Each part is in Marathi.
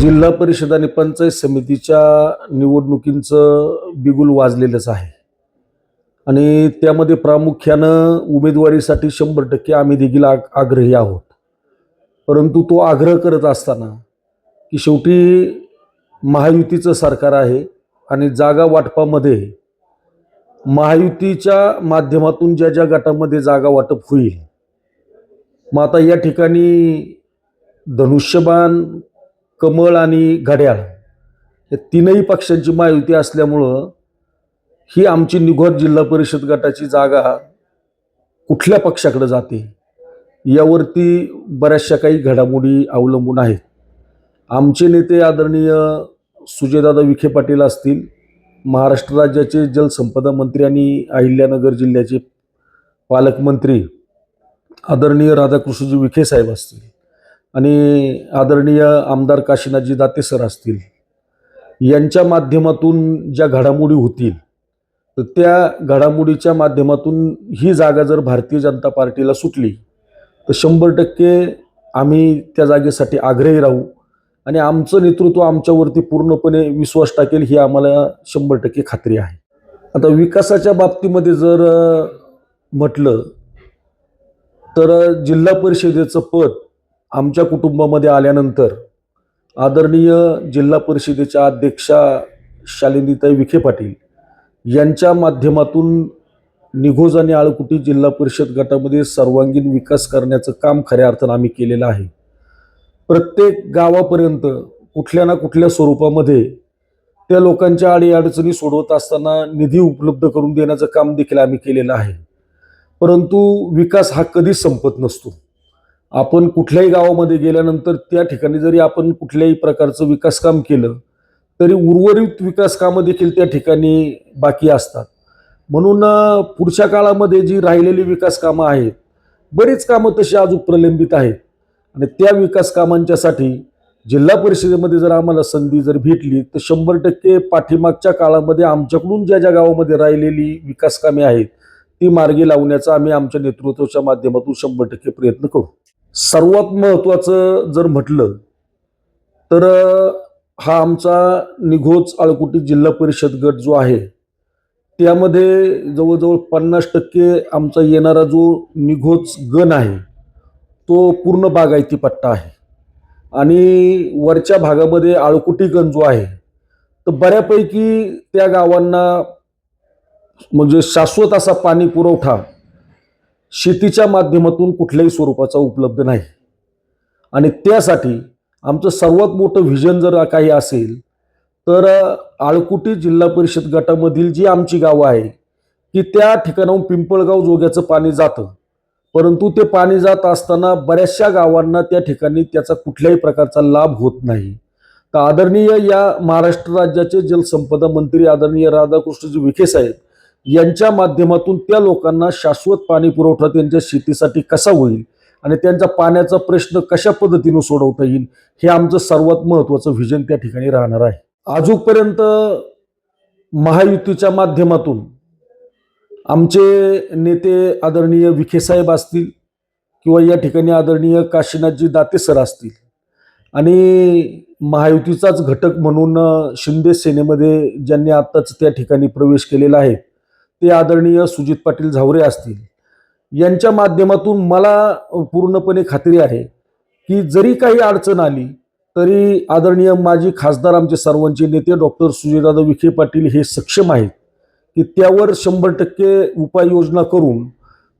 जिल्हा परिषद आणि पंचायत समितीच्या निवडणुकींचं बिगुल वाजलेलंच आहे. आणि त्यामध्ये प्रामुख्यानं उमेदवारीसाठी शंभर टक्के आम्ही देखील आग आग्रही आहोत. परंतु तो आग्रह करत असताना की शेवटी महायुतीचं सरकार आहे आणि जागा वाटपामध्ये महायुतीच्या माध्यमातून ज्या ज्या गटामध्ये जागा वाटप होईल मग आता या ठिकाणी धनुष्यबाण कमळ आणि घड्याळ या तीनही पक्षांची महायुती असल्यामुळं ही आमची निघोत जिल्हा परिषद गटाची जागा कुठल्या पक्षाकडे जाते यावरती बऱ्याचशा काही घडामोडी अवलंबून आहेत. आमचे नेते आदरणीय सुजयदादा विखे पाटील असतील महाराष्ट्र राज्याचे जलसंपदा मंत्री आणि अहिल्यानगर जिल्ह्याचे पालकमंत्री आदरणीय राधाकृष्णजी विखे साहेब असतील आणि आदरणीय आमदार काशीनाथजी दाते सर असतील यांच्या माध्यमातून ज्या घडामोडी होतील तर त्या घडामोडीच्या माध्यमातून ही जागा जर भारतीय जनता पार्टीला सुटली तर शंभर टक्के आम्ही त्या जागेसाठी आग्रही राहू आणि आमचं नेतृत्व आमच्यावरती पूर्णपणे विश्वास टाकेल ही आम्हाला शंभर टक्के खात्री आहे. आता विकासाच्या बाबतीमध्ये जर म्हटलं तर जिल्हा परिषदेचं पद आमच्या कुटुंबामध्ये आल्यानंतर आदरणीय जिल्हा परिषदेच्या अध्यक्षा शालिनीताई विखे पाटील यांच्या माध्यमातून निघोज आणि आळकुटी जिल्हा परिषद गटामध्ये सर्वांगीण विकास करण्याचं काम खऱ्या अर्थानं आम्ही केलेलं आहे. प्रत्येक गावापर्यंत कुठल्या ना कुठल्या स्वरूपामध्ये त्या लोकांच्या अडीअडचणी सोडवत असताना निधी उपलब्ध करून देण्याचं काम देखील आम्ही केलेलं आहे. परंतु विकास हा कधीच संपत नसतो. आपण कुठल्याही गावामध्ये गेल्यानंतर त्या ठिकाणी जरी आपण कुठल्याही प्रकारचं विकासकाम केलं तरी उर्वरित विकासकामं देखील त्या ठिकाणी बाकी असतात. म्हणून पुढच्या काळामध्ये जी राहिलेली विकासकामं आहेत बरीच कामं तशी अजून प्रलंबित आहेत. आणि त्या विकास कामांच्यासाठी जिल्हा परिषदेमध्ये जर आम्हाला संधी जर भेटली तर शंभर टक्के पाठीमागच्या काळामध्ये आमच्याकडून ज्या ज्या गावामध्ये राहिलेली विकासकामे आहेत ती मार्गी लावण्याचा आम्ही आमच्या नेतृत्वाच्या माध्यमातून शंभर टक्के प्रयत्न करू. सर्वात महत्त्वाचं जर म्हटलं तर हा आमचा निघोज आळकुटी जिल्हा परिषद गट जो आहे त्यामध्ये जवळजवळ पन्नास टक्के आमचा येणारा जो निघोज गण आहे तो पूर्ण बागायती पट्टा आहे. आणि वरच्या भागामध्ये आळकुटी गण जो आहे तर बऱ्यापैकी त्या गावांना म्हणजे शाश्वत असा पाणी पुरवठा शेतीच्या माध्यमातून कुठल्याही स्वरूपाचा उपलब्ध नाही. आणि त्यासाठी आमचं सर्वात मोठं व्हिजन जर काही असेल तर आळकुटी जिल्हा परिषद गटामधील जी आमची गावं आहे की त्या ठिकाणाहून पिंपळगाव जोग्याचं पाणी जातं. परंतु ते पाणी जात असताना बऱ्याचशा गावांना त्या ठिकाणी त्याचा कुठल्याही प्रकारचा लाभ होत नाही. तर आदरणीय या महाराष्ट्र राज्याचे जलसंपदा मंत्री आदरणीय राधाकृष्णजी विखे साहेब यांच्या माध्यमातून त्या लोकांना शाश्वत पाणी पुरवठा त्यांच्या शेतीसाठी कसा होईल आणि त्यांचा पाण्याचा प्रश्न कशा पद्धतीनं सोडवता येईल हे आमचं सर्वात महत्त्वाचं व्हिजन त्या ठिकाणी राहणार आहे. आजूकपर्यंत महायुतीच्या माध्यमातून आमचे नेते आदरणीय विखेसाहेब असतील किंवा या ठिकाणी आदरणीय काशीनाथजी दाते सर असतील आणि महायुतीचाच घटक म्हणून शिंदे सेनेमध्ये ज्यांनी आत्ताच त्या ठिकाणी प्रवेश केलेला आहे ते आदरणीय सुजित पाटील झावरे असतील. यांच्या माध्यमातून मला पूर्णपणे खात्री आहे की जरी काही अडचण आली तरी आदरणीय माजी खासदार आमचे सर्वांचे नेते डॉक्टर सुजयदादा विखे पाटील हे सक्षम आहेत की त्यावर शंभर टक्के उपाययोजना करून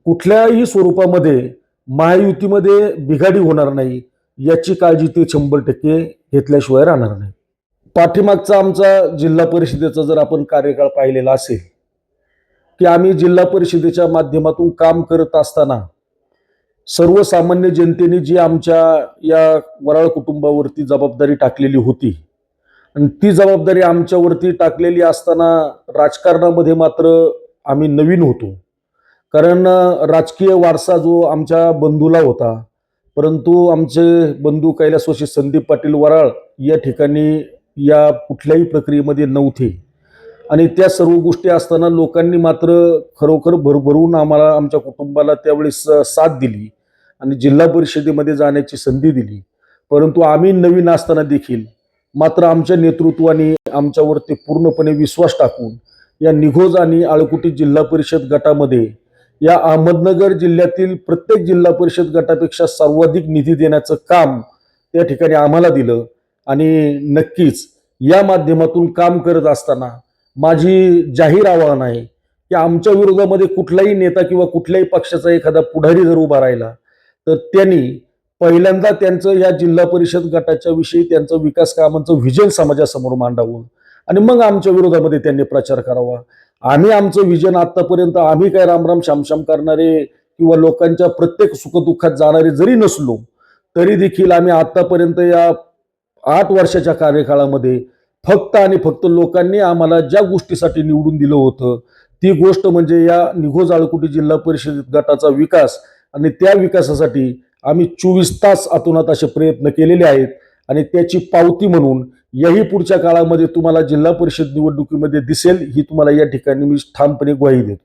कुठल्याही स्वरूपामध्ये महायुतीमध्ये बिघाडी होणार नाही याची काळजी ते शंभर टक्के घेतल्याशिवाय राहणार नाही. पाठीमागचा आमचा जिल्हा परिषदेचा जर आपण कार्यकाळ पाहिलेला असेल की आम्ही जिल्हा परिषदेच्या माध्यमातून काम करत असताना सर्वसामान्य जनतेने जी आमच्या या वराळ कुटुंबावरती जबाबदारी टाकलेली होती आणि ती जबाबदारी आमच्यावरती टाकलेली असताना राजकारणामध्ये मात्र आम्ही नवीन होतो. कारण राजकीय वारसा जो आमच्या बंधूला होता परंतु आमचे बंधू कैलासवासी संदीप पाटील वराळ या ठिकाणी या कुठल्याही प्रक्रियेमध्ये नव्हते. आणि त्या सर्व गोष्टी असताना लोकांनी मात्र खरोखर भरभरून आम्हाला आमच्या कुटुंबाला त्यावेळी साथ दिली आणि जिल्हा परिषदेमध्ये जाण्याची संधी दिली. परंतु आम्ही नवीन असताना देखील मात्र आमच्या नेतृत्वाने आमच्यावरती पूर्णपणे विश्वास टाकून या निघोज आणि आळकुटी जिल्हा परिषद गटामध्ये या अहमदनगर जिल्ह्यातील प्रत्येक जिल्हा परिषद गटापेक्षा सर्वाधिक निधी देण्याचं काम त्या ठिकाणी आम्हाला दिलं. आणि नक्कीच या माध्यमातून काम करत असताना माझी जाहीर आव्हान आहे की आमच्या विरोधामध्ये कुठलाही नेता किंवा कुठल्याही पक्षाचा एखादा पुढारी जर उभा राहिला तर त्यांनी पहिल्यांदा त्यांचं या जिल्हा परिषद गटाच्या विषयी त्यांचं विकास कामांचं व्हिजन समाजासमोर मांडावं आणि मग आमच्या विरोधामध्ये त्यांनी प्रचार करावा. आम्ही आमचं विजन आतापर्यंत आम्ही काय रामराम शामशाम करणारे किंवा लोकांच्या प्रत्येक सुखदुःखात जाणारे जरी नसलो तरी देखील आम्ही आतापर्यंत या आठ वर्षाच्या कार्यकाळामध्ये फक्त आणि फक्त लोकांनी आम्हाला ज्या गोष्टीसाठी निवडून दिलं होतं ती गोष्ट म्हणजे या निघोज आळकुटी जिल्हा परिषद गटाचा विकास आणि त्या विकासासाठी आम्ही चोवीस तास अतोनात असे प्रयत्न केलेले आहेत. आणि त्याची पावती म्हणून याही पुढच्या काळामध्ये तुम्हाला जिल्हा परिषद निवडणुकीमध्ये दिसेल ही तुम्हाला या ठिकाणी मी ठामपणे ग्वाही देतो.